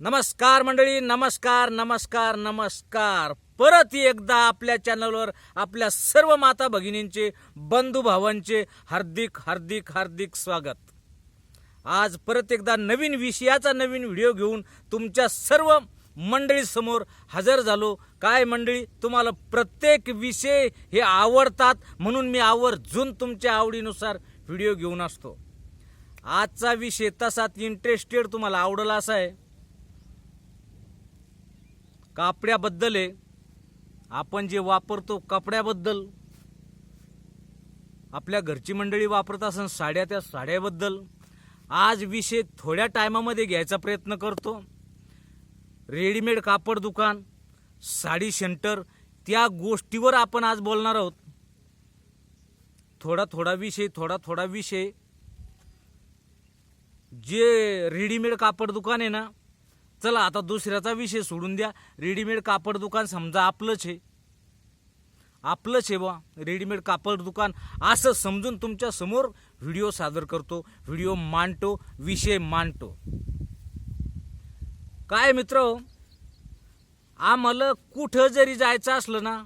नमस्कार मंडळी नमस्कार नमस्कार नमस्कार. परत एकदा आपल्या चॅनलवर आपल्या सर्व माता भगिनींचे बंधू भावांचे हार्दिक हार्दिक हार्दिक स्वागत. आज परत एकदा नवीन विषयाचा नवीन व्हिडिओ घेऊन तुमच्या सर्व मंडळीसमोर हजर झालो. काय मंडळी तुम्हाला प्रत्येक विषय हे आवडतात म्हणून मी आवर्जून तुमच्या आवडीनुसार व्हिडिओ घेऊन असतो. आजचा विषय तसाच इंटरेस्टेड तुम्हाला आवडला असा आहे कापड्याबद्दल आहे. आपण जे वापरतो कपड्याबद्दल आपल्या घरची मंडळी वापरत असन साड्या त्या साड्याबद्दल आज विषय थोड्या टायमामध्ये घ्यायचा प्रयत्न करतो. रेडीमेड कापड दुकान साडी सेंटर त्या गोष्टीवर आपण आज बोलणार आहोत. थोडा थोडा विषय थोडा थोडा विषय. जे रेडीमेड कापड दुकान आहे ना चला आता दुसऱ्याचा विषय सोडून द्या. रेडीमेड कापड दुकान समजा आपलंच आहे. आपलंच आहे बा रेडीमेड कापड दुकान असं समजून तुमच्यासमोर व्हिडिओ सादर करतो. व्हिडिओ मांडतो विषय मांडतो. काय मित्र आम्हाला कुठं जरी जायचं असलं ना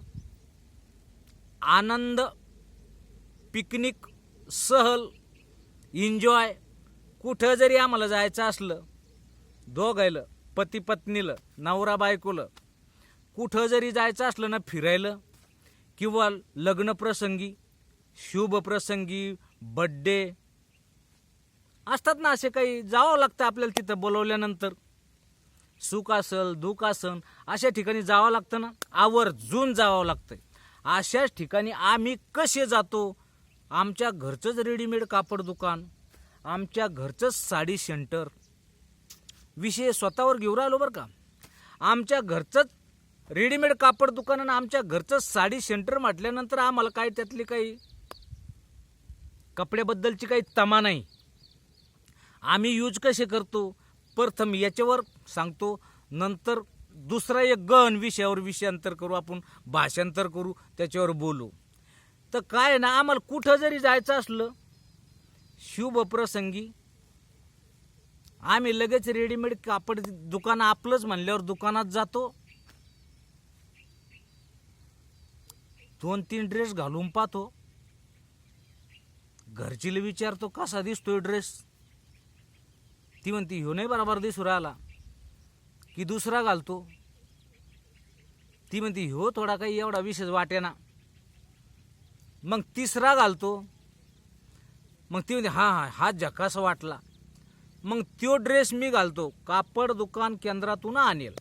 आनंद पिकनिक सहल एन्जॉय कुठं जरी आम्हाला जायचं असलं दोघायलं पती पत्नीला नवरा बायकोला कुठं जरी जायचं असलं ना फिरायला किंवा लग्नप्रसंगी शुभप्रसंगी बड्डे असतात ना असे काही जावं लागतं आपल्याला तिथं बोलवल्यानंतर. सुख असल दुःख असन अशा ठिकाणी जावं लागतं ना आवर्जून जावं लागतं अशाच ठिकाणी आम्ही कसे जातो? आमच्या घरचंच रेडीमेड कापड दुकान आमच्या घरचंच साडी सेंटर विषय स्वतःवर घेऊन राहिलो बरं का. आमच्या घरचंच रेडीमेड कापड दुकान आणि आमच्या घरचं साडी सेंटर म्हटल्यानंतर आम्हाला काय त्यातली काही कपड्याबद्दलची काही तमा नाही. आम्ही यूज कसे करतो? प्रथम याच्यावर सांगतो. नंतर दुसरा एक गण विषयावर विषयांतर करू आपण भाषांतर करू त्याच्यावर बोलू. तर काय आहे ना आम्हाला कुठं जरी जायचं असलं शुभ प्रसंगी आम्ही लगेच रेडीमेड कापड दुकान आपलंच म्हणल्यावर दुकानात जातो. दोन तीन ड्रेस घालून पाहतो. घरचीला विचारतो कसा दिसतोय ड्रेस ती म्हणती ह्यो नाही बरोबर दिसू राहिला. की दुसरा घालतो. ती म्हणती ह्यो थोडा काही एवढा विशेष वाटेना. मग तिसरा घालतो. मग ती म्हणते हा हा हा झकासा वाटला? मग त्यो ड्रेस मी घालतो. कापड दुकान केंद्रातून आणेल.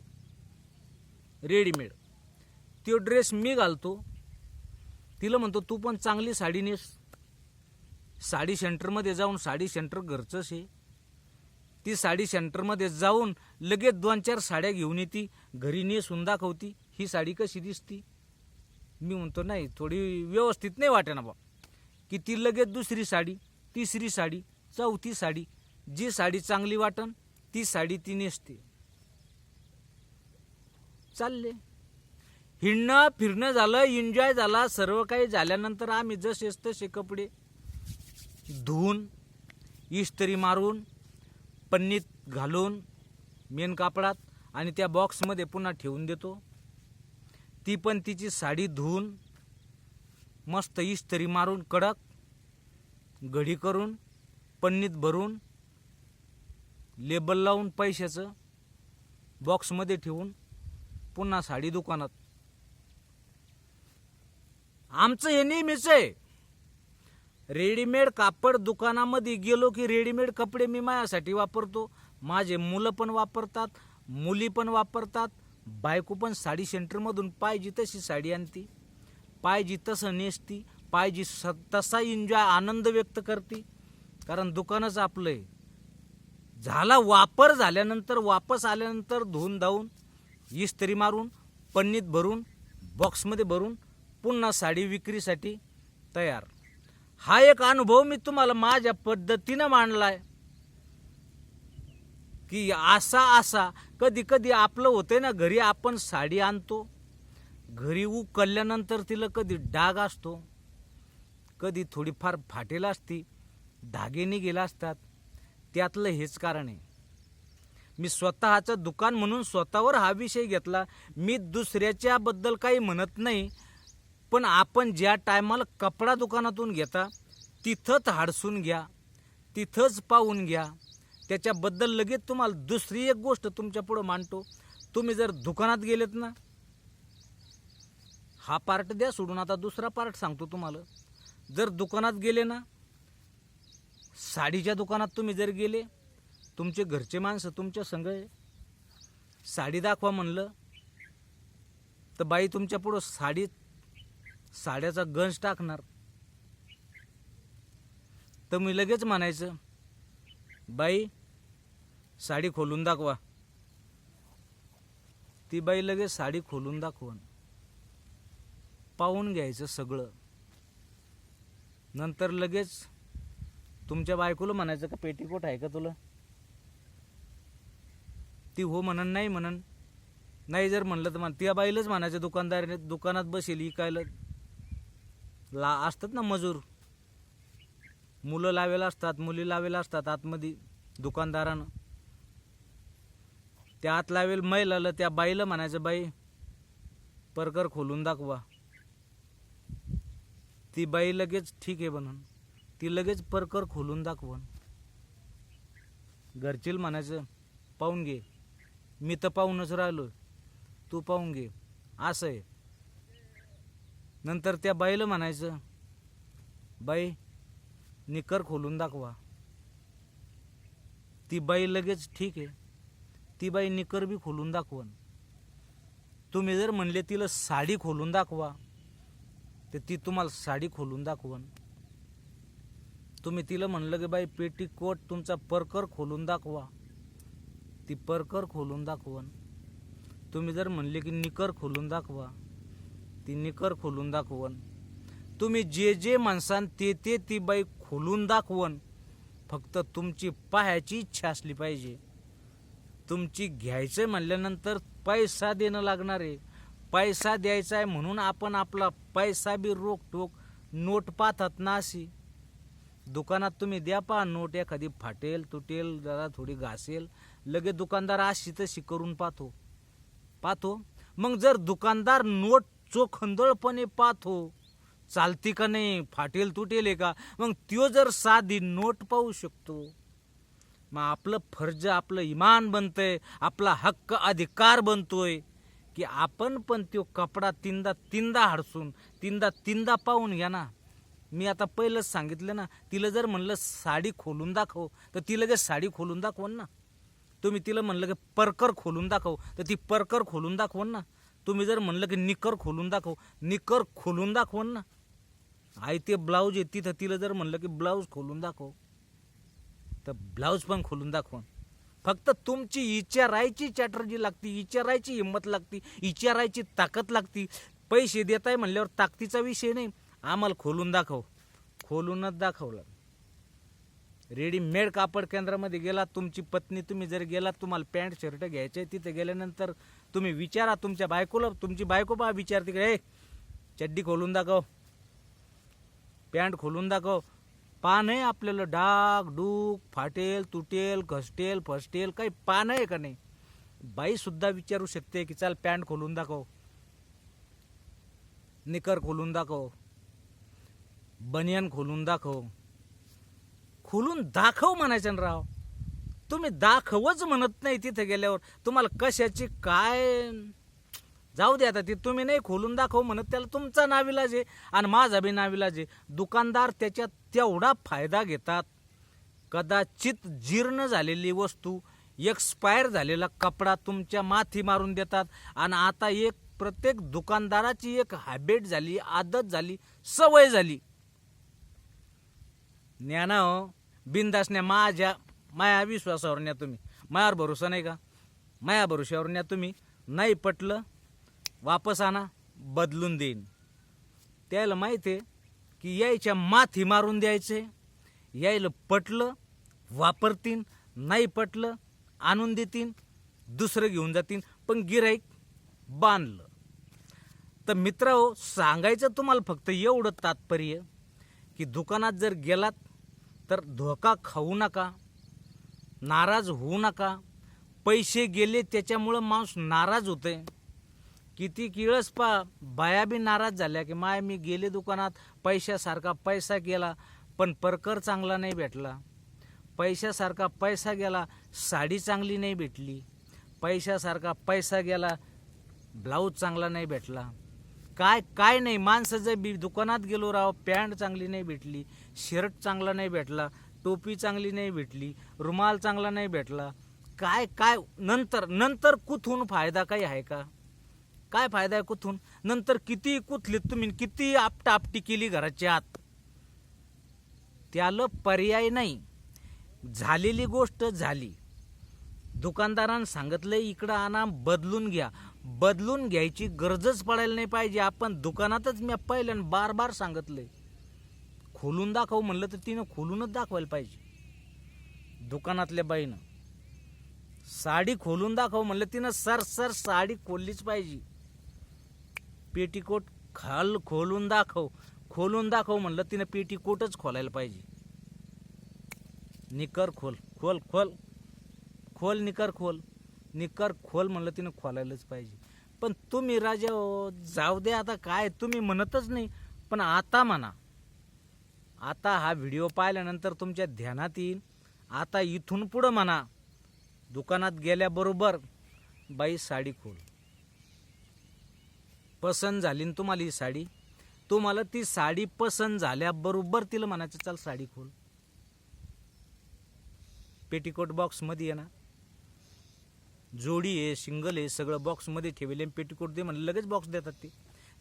रेडीमेड त्यो ड्रेस मी घालतो. तिला म्हणतो तू पण चांगली साडी नेस. साडी सेंटरमध्ये जाऊन साडी सेंटर घरचंच आहे. ती साडी सेंटरमध्ये जाऊन लगेच दोन चार साड्या घेऊन येते. घरी नेसून दाखवती. ही साडी कशी दिसती? मी म्हणतो नाही थोडी व्यवस्थित नाही वाटे ना बा. की ती लगेच दुसरी साडी तिसरी साडी चौथी साडी जी साडी चांगली वाटन ती साडी ती नेसते. चालले. हिंडणं फिरणं झालं एन्जॉय झाला सर्व काही झाल्यानंतर आम्ही जसेच तसे कपडे धुवून इस्त्री मारून पन्नीत घालून मेन कापडात आणि त्या बॉक्समध्ये पुन्हा ठेवून देतो. ती पण तिची साडी धुवून मस्त इस्त्री मारून कडक घडी करून पन्नीत भरून लेबल लावून पैशाचं बॉक्समध्ये ठेवून पुन्हा साडी दुकानात. आमचं हे नेहमीच आहे. रेडीमेड कापड दुकानामध्ये गेलो की रेडीमेड कपडे मी माझ्यासाठी वापरतो. माझे मुलं पण वापरतात मुली पण वापरतात. बायको पण साडी सेंटरमधून पाहिजे तशी साडी आणती. पाहिजे तसं नेसती. पाहिजे स तसा एन्जॉय आनंद व्यक्त करते. कारण दुकानच आपलं आहे. झाला वापर झाल्यानंतर वापस आल्यानंतर धुवून धावून इस्त्री मारून पन्नीत भरून बॉक्समध्ये भरून पुन्हा साडी विक्रीसाठी तयार. हा एक अनुभव मी तुम्हाला माझ्या पद्धतीनं मांडलाय. की असा असा कधी कधी आपलं होते ना घरी आपण साडी आणतो. घरी उकलल्यानंतर तिला कधी डाग असतो. कधी थोडीफार फाटेल असती धागे निघेला असतात. त्यातलं हेच कारण आहे. मी स्वतःचं दुकान म्हणून स्वतःवर हा विषय घेतला. मी दुसऱ्याच्याबद्दल काही म्हणत नाही पण आपण ज्या टायमाला कपडा दुकानातून घेता तिथंच हाडसून घ्या तिथंच पाहून घ्या. त्याच्याबद्दल लगेच तुम्हाला दुसरी एक गोष्ट तुमच्या पुढं मांडतो. तुम्ही जर दुकानात गेलेत ना हा पार्ट द्या सोडून आता दुसरा पार्ट सांगतो तुम्हाला. जर दुकानात गेले ना साडीच्या दुकानात तुम्ही जर गेले तुमचे घरचे माणसं तुमच्या संग साडी दाखवा म्हणलं तर बाई तुमच्या पुढं साडी साड्याचा गंज टाकणार. तर मी लगेच म्हणायचं बाई साडी खोलून दाखवा. ती बाई लगेच साडी खोलून दाखवून पाहून घ्यायचं सगळं. नंतर लगेच तुमच्या बायकोला म्हणायचं का पेटीकोट आहे का तुला? ती हो म्हणन नाही म्हणन. नाही जर म्हणलं तर म्हण त्या बाईलाच म्हणायचं दुकानदारीने दुकानात बसेल इकायला. ला असतात ना मजूर. मुलं लावेला असतात मुली लावेला असतात आतमध्ये दुकानदारानं. त्या आत लावेल महिलाला त्या बाईला म्हणायचं बाई परकर खोलून दाखवा. ती बाई लगेच ठीक आहे म्हणून. ती लगेच परकर खोलून दाखवण घरचील म्हणायचं पाहून घे. मी तर पाहूनच राहिलो तू पाहून घे. असं आहे. नंतर त्या बाईला म्हणायचं बाई निकर खोलून दाखवा. ती बाई लगेच ठीक आहे. ती बाई निकर बी खोलून दाखवण तुम्ही जर म्हणले तिला साडी खोलून दाखवा तर ती तुम्हाला साडी खोलून दाखवण तुम्ही तिला म्हणलं की बाई पेटीकोट तुमचा परकर खोलून दाखवा. ती परकर खोलून दाखवन. तुम्ही जर म्हणले की निकर खोलून दाखवा ती निकर खोलून दाखवण तुम्ही जे जे माणसान ते ते ती बाई खोलून दाखवण फक्त तुमची पाहायची इच्छा असली पाहिजे. तुमची घ्यायचं म्हणल्यानंतर पैसा देणं लागणार आहे. पैसा द्यायचा आहे म्हणून आपण आपला पैसा बी रोकटोक नोट पाहतात ना अशी. दुकानात तुम्ही द्या पहा नोट एखादी फाटेल तुटेल जरा थोडी घासेल. लगे दुकानदार अशी तशी करून पाहतो. पाहतो. मग जर दुकानदार नोट चोखंदळपणे पाहतो चालती का नाही फाटेल तुटेल आहे का? मग त्यो जर साधी नोट पाहू शकतो. मग आपलं फर्ज आपलं इमान बनतंय आपला हक्क अधिकार बनतोय की आपण पण तो कपडा तीनदा तीनदा हाडसून तीनदा तीनदा पाहून घ्या ना. मी आता पहिलंच सांगितलं ना तिला जर म्हणलं साडी खोलून दाखव तर ती लगेच साडी खोलून दाखवण ना. तुम्ही तिला म्हणलं की परकर खोलून दाखव तर ती परकर खोलून दाखवण ना. तुम्ही जर म्हणलं की निकर खोलून दाखव निकर खोलून दाखवण ना. आई ते ब्लाऊज आहे तिथं तिला जर म्हणलं की ब्लाऊज खोलून दाखव तर ब्लाऊज पण खोलून दाखवन. फक्त तुमची इचारायची चॅटर्जी लागती इचारायची हिंमत लागती इचारायची ताकद लागती. पैसे देताय म्हणल्यावर ताकदीचा विषय नाही. आम्हाला खोलून दाखव. खोलूनच दाखवलं. रेडीमेड कापड केंद्रामध्ये गेला तुमची पत्नी तुम्ही जर गेला तुम्हाला पॅन्ट शर्ट घ्यायचे तिथे गेल्यानंतर तुम्ही विचारा तुमच्या बायकोला तुमची बायको पहा विचार तिकडे चड्डी खोलून दाखव पॅन्ट खोलून दाखव. पान आहे आपल्याला डाग डूक फाटेल तुटेल घसटेल फसटेल काही पान आहे का नाही? बाईसुद्धा विचारू शकते की चाल पॅन्ट खोलून दाखव निकर खोलून दाखव. बनियान खोलून दाखव. खोलून दाखव म्हणायचं ना राव. तुम्ही दाखवच म्हणत नाही तिथे गेल्यावर. तुम्हाला कशाची काय? जाऊ दे आता ती तुम्ही नाही खोलून दाखव म्हणत त्याला तुमचा नाविलाज आहे आणि माझा बी नाविलाज आहे. दुकानदार त्याच्यात तेवढा फायदा घेतात. कदाचित जीर्ण झालेली वस्तू एक्सपायर झालेला कपडा तुमच्या माथी मारून देतात. आणि आता एक प्रत्येक दुकानदाराची एक हॅबिट झाली आदत झाली सवय झाली. ज्ञाना हो. बिंदासण्या माझ्या माया विश्वासावर न्या तुम्ही. मायावर भरोसा नाही का? माया भरोशावर न्या तुम्ही. नाही पटलं वापस आणा बदलून देईन. त्याला माहिती आहे की यायच्या माथी मारून द्यायचे. यायला पटलं वापरतीन. नाही पटलं आणून देतीन. दुसरं घेऊन जातीन. पण गिराईक बांधलं. तर मित्र हो सांगायचं तुम्हाला फक्त एवढं तात्पर्य की दुकानात जर गेलात तर धोका खाऊ नका नाराज होऊ नका. पैसे गेले त्याच्यामुळं माणूस नाराज होते किती किळस पा बाया बी नाराज झाल्या की माय मी गेले दुकानात पैशासारखा पैसा गेला पण परकर चांगला नाही भेटला. पैशासारखा पैसा गेला साडी चांगली नाही भेटली. पैशासारखा पैसा गेला ब्लाऊज चांगला नाही भेटला. काय काय नाही माणसं जर बी दुकानात गेलो राव पॅन्ट चांगली नाही भेटली शर्ट चांगला नाही भेटला टोपी चांगली नाही भेटली रुमाल चांगला नाही भेटला काय काय नंतर नंतर कुठून फायदा काही आहे का? काय फायदा आहे कुठून? नंतर किती कुथलीत तुम्ही किती आपटा आपटी केली घराच्या आत. त्याला पर्याय नाही. झालेली गोष्ट झाली. दुकानदारानं सांगितलं इकडं आणा बदलून घ्या. बदलून घ्यायची गरजच पडायला नाही पाहिजे. आपण दुकानातच मी पहिल्यानं बार बार सांगितलंय. खोलून दाखवू म्हणलं तर तिनं खोलूनच दाखवायला पाहिजे. दुकानातल्या बाईनं. साडी खोलून दाखव म्हणलं तिनं सर सर साडी खोललीच पाहिजे. पेटीकोट खाल खोलून दाखव. खोलून दाखव म्हणलं तिनं पेटीकोटच खोलायला पाहिजे. निकर खोल खोल खोल. खोल निकर खोल. निकर खोल म्हणलं तिनं खोलायलाच पाहिजे. पण तुम्ही राजा हो, जाऊ दे आता काय तुम्ही म्हणतच नाही. पण आता म्हणा. आता हा व्हिडिओ पाहिल्यानंतर तुमच्या ध्यानात येईल. आता इथून पुढं म्हणा. दुकानात गेल्याबरोबर बाई साडी खोल. पसंत झाली ना तुम्हाला ही साडी? तुम्हाला ती साडी पसंत झाल्याबरोबर तिला म्हणायचं चल साडी खोल. पेटीकोट बॉक्समध्ये ये ना. जोडी आहे सिंगल आहे सगळं बॉक्समध्ये ठेवले आणि पेटीकोट दे म्हणलं लगेच बॉक्स देतात ते.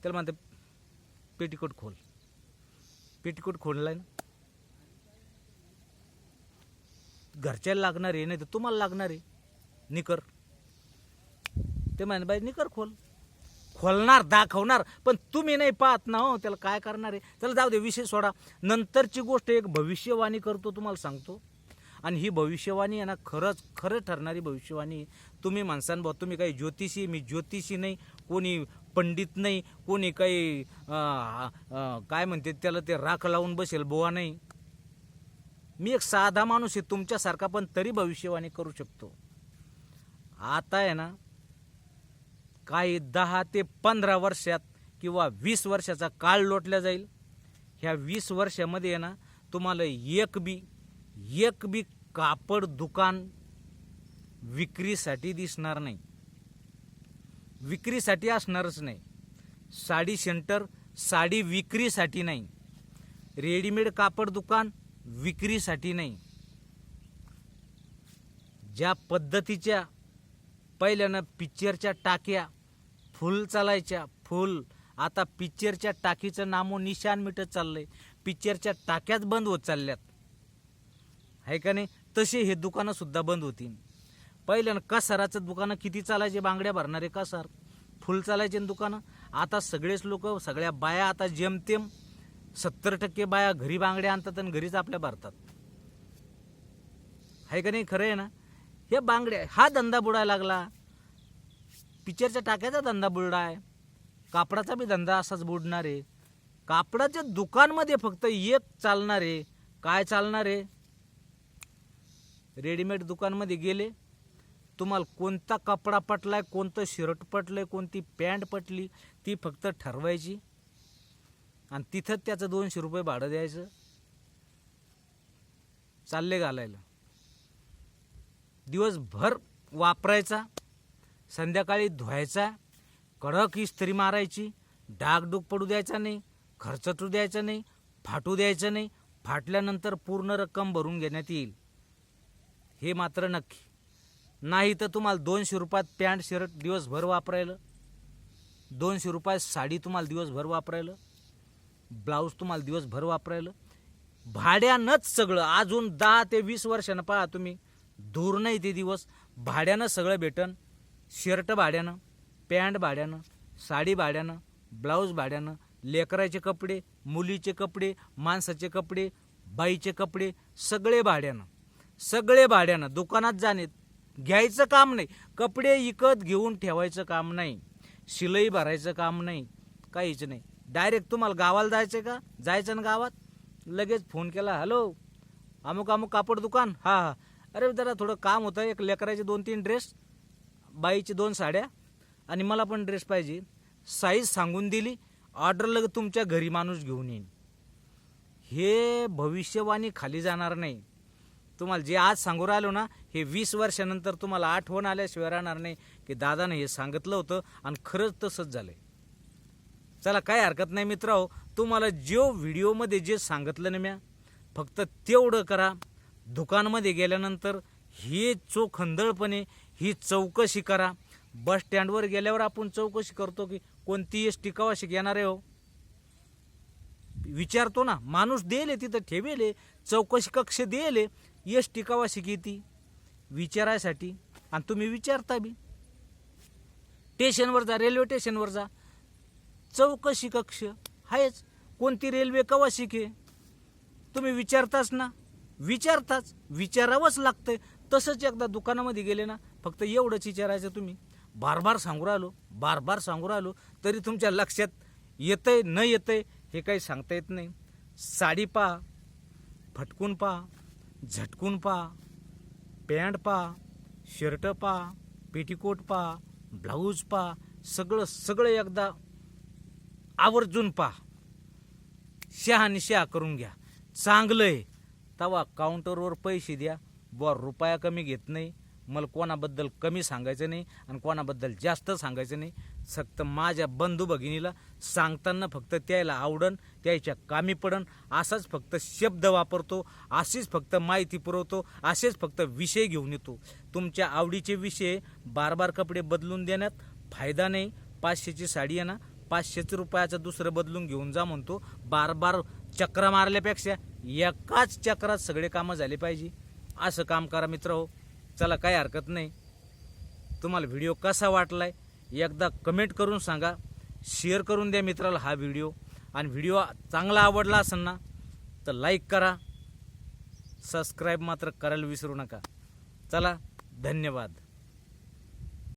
त्याला म्हणतात पेटीकोट खोल. पेटीकोट खोललाय ना? घरच्याला लागणार आहे नाही तर तुम्हाला लागणार आहे. निकर. ते म्हणे बाई निकर खोल. खोलणार दाखवणार पण तुम्ही नाही पाहत ना हो त्याला काय करणार आहे? त्याला जाऊ दे विषय सोडा. नंतरची गोष्ट एक भविष्यवाणी करतो तुम्हाला सांगतो. आणि ही भविष्यवाणी आहे ना खरंच खरं ठरणारी भविष्यवाणी तुम्ही माणसांबा तुम्ही काही ज्योतिषी मी ज्योतिषी नाही कोणी पंडित नाही कोणी काही काय म्हणते त्याला ते राख लावून बसेल बोवा नाही. मी एक साधा माणूस आहे तुमच्यासारखा पण तरी भविष्यवाणी करू शकतो. आता आहे ना काही दहा ते पंधरा वर्षात किंवा वीस वर्षाचा काळ लोटला जाईल. ह्या वीस वर्षामध्ये आहे ना तुम्हाला एक बी एक बी कापड दुकान विक्रीसाठी दिसणार नाही. विक्रीसाठी असणारच नाही. साडी सेंटर साडी विक्रीसाठी नाही. रेडीमेड कापड दुकान विक्रीसाठी नाही. ज्या पद्धतीच्या पहिल्यानं पिक्चरच्या टाक्या फुल चालायच्या फुल. आता पिक्चरच्या टाकीचं नामो निशान मिटत चाललंय. पिक्चरच्या टाक्याच बंद होत चालल्यात. आहे का नाही? तसे हे दुकानं सुद्धा बंद होतील. पहिल्यानं कसाराचं दुकानं किती चालायचे? बांगड्या भरणारे कसार. फुल चालायचे दुकानं. आता सगळेच लोक सगळ्या बाया आता जेमतेम सत्तर टक्के बाया घरी बांगड्या आणतात आणि घरीच आपल्या भरतात. आहे का नाही? खरं आहे ना? हे बांगड्या हा धंदा बुडायला लागला. पिक्चरच्या टाक्याचा धंदा बुडला आहे कापडाचा बी धंदा असाच बुडणार. आहे कापडाच्या दुकानमध्ये फक्त एक चालणार. आहे काय चालणार? आहे रेडीमेड दुकानमध्ये गेले. तुम्हाला कोणता कपडा पटलाय कोणतं शर्ट पटलंय कोणती पॅन्ट पटली ती फक्त ठरवायची. आणि तिथं त्याचं दोनशे रुपये भाडं द्यायचं. चालले घालायला. दिवसभर वापरायचा संध्याकाळी धुवायचा कडक इस्त्री मारायची डागडूग पडू द्यायचा नाही खर्चटू द्यायचा नाही फाटू द्यायचं नाही फाटल्यानंतर पूर्ण रक्कम भरून घेण्यात येईल. हे मात्र नक्की. नाही तर तुम्हाला दोनशे रुपयात पॅन्ट शर्ट दिवसभर वापरायला दोनशे रुपयात साडी तुम्हाला दिवसभर वापरायला ब्लाऊज तुम्हाला दिवसभर वापरायला. भाड्यानंच सगळं अजून दहा ते वीस वर्षानं पहा तुम्ही दूर नाही ते दिवस. भाड्यानं सगळं भेटन शर्ट भाड्यानं पॅन्ट भाड्यानं साडी भाड्यानं ब्लाऊज भाड्यानं लेकराचे कपडे मुलीचे कपडे माणसाचे कपडे बाईचे कपडे सगळे भाड्यानं. सगळे भाड्यानं दुकानात जाणे घ्यायचं काम नाही. कपडे विकत घेऊन ठेवायचं काम नाही. शिलाई भरायचं काम नाही. काहीच नाही. डायरेक्ट तुम्हाला गावाला जायचं का? जायचं ना गावात? लगेच फोन केला हॅलो अमुक अमुक कापड दुकान. हां हां. अरे जरा थोडं काम होतं. एक लेकराचे दोन तीन ड्रेस बाईचे दोन साड्या आणि मला पण ड्रेस पाहिजे. साईज सांगून दिली. ऑर्डर लग तुमच्या घरी माणूस घेऊन येईन. हे भविष्यवाणी खाली जाणार नाही. तुम्हाला जे आज सांगू राहिलो ना हे वीस वर्षानंतर तुम्हाला आठवण आल्याशिवाय राहणार नाही की दादानं हे सांगितलं होतं आणि खरंच तसंच झालंय. चला काय हरकत नाही मित्र हो तुम्हाला जो व्हिडिओमध्ये जे सांगितलं ना म्या फक्त तेवढं करा. दुकानमध्ये गेल्यानंतर हे चोखंदळपणे ही चौकशी करा. बस स्टँडवर गेल्यावर आपण चौकशी करतो की कोणती एस टी कवाशी आहे हो? विचारतो ना. माणूस देले तिथं ठेवेले. चौकशी कक्ष देले. यश टी कवाशी विचारायसाठी. आणि तुम्ही विचारता बी. स्टेशनवर जा रेल्वे स्टेशनवर जा. चौकशी कक्ष आहेच कोणती रेल्वे कवा शिके? तुम्ही विचारताच ना. विचारताच. विचारावंच लागतंय. तसंच एकदा दुकानामध्ये गेले ना फक्त एवढंच विचारायचं तुम्ही. बार बार सांगू राहिलो बार बार सांगू राहिलो तरी तुमच्या लक्षात येतंय न येतंय हे काही सांगता येत नाही. साडी पहा फटकून पहा. झटकून पा पॅन्ट पा शर्ट पा पेटीकोट पा ब्लाऊज पा सगळं सगळं एकदा आवर्जून पा. शहानिशा करून घ्या. चांगलं आहे तवा काउंटरवर पैसे द्या. बुवा रुपया कमी घेत नाही. मला कोणाबद्दल कमी सांगायचं नाही आणि कोणाबद्दल जास्त सांगायचं नाही. फक्त माझ्या बंधू भगिनीला सांगताना फक्त त्याला आवडण त्याच्या कामी पडन असाच फक्त शब्द वापरतो अशीच फक्त माहिती पुरवतो असेच फक्त विषय घेऊन येतो. तुमच्या आवडीचे विषय बार बार कपडे बदलून देण्यात फायदा नाही. पाचशेची साडी आहे ना पाचशेच रुपयाचं दुसरं बदलून घेऊन जा म्हणतो. बार बार चक्र मारल्यापेक्षा एकाच चक्रात सगळे कामं झाले पाहिजे. असं काम करा मित्र हो. चला काही हरकत नाही. तुम्हाला व्हिडिओ कसा वाटलाय एकदा कमेंट करून सांगा. शेअर करून द्या मित्राला हा व्हिडिओ. आणि व्हिडिओ चांगला आवडला असेल ना तर लाईक करा. सबस्क्राईब मात्र करायला विसरू नका. चला धन्यवाद.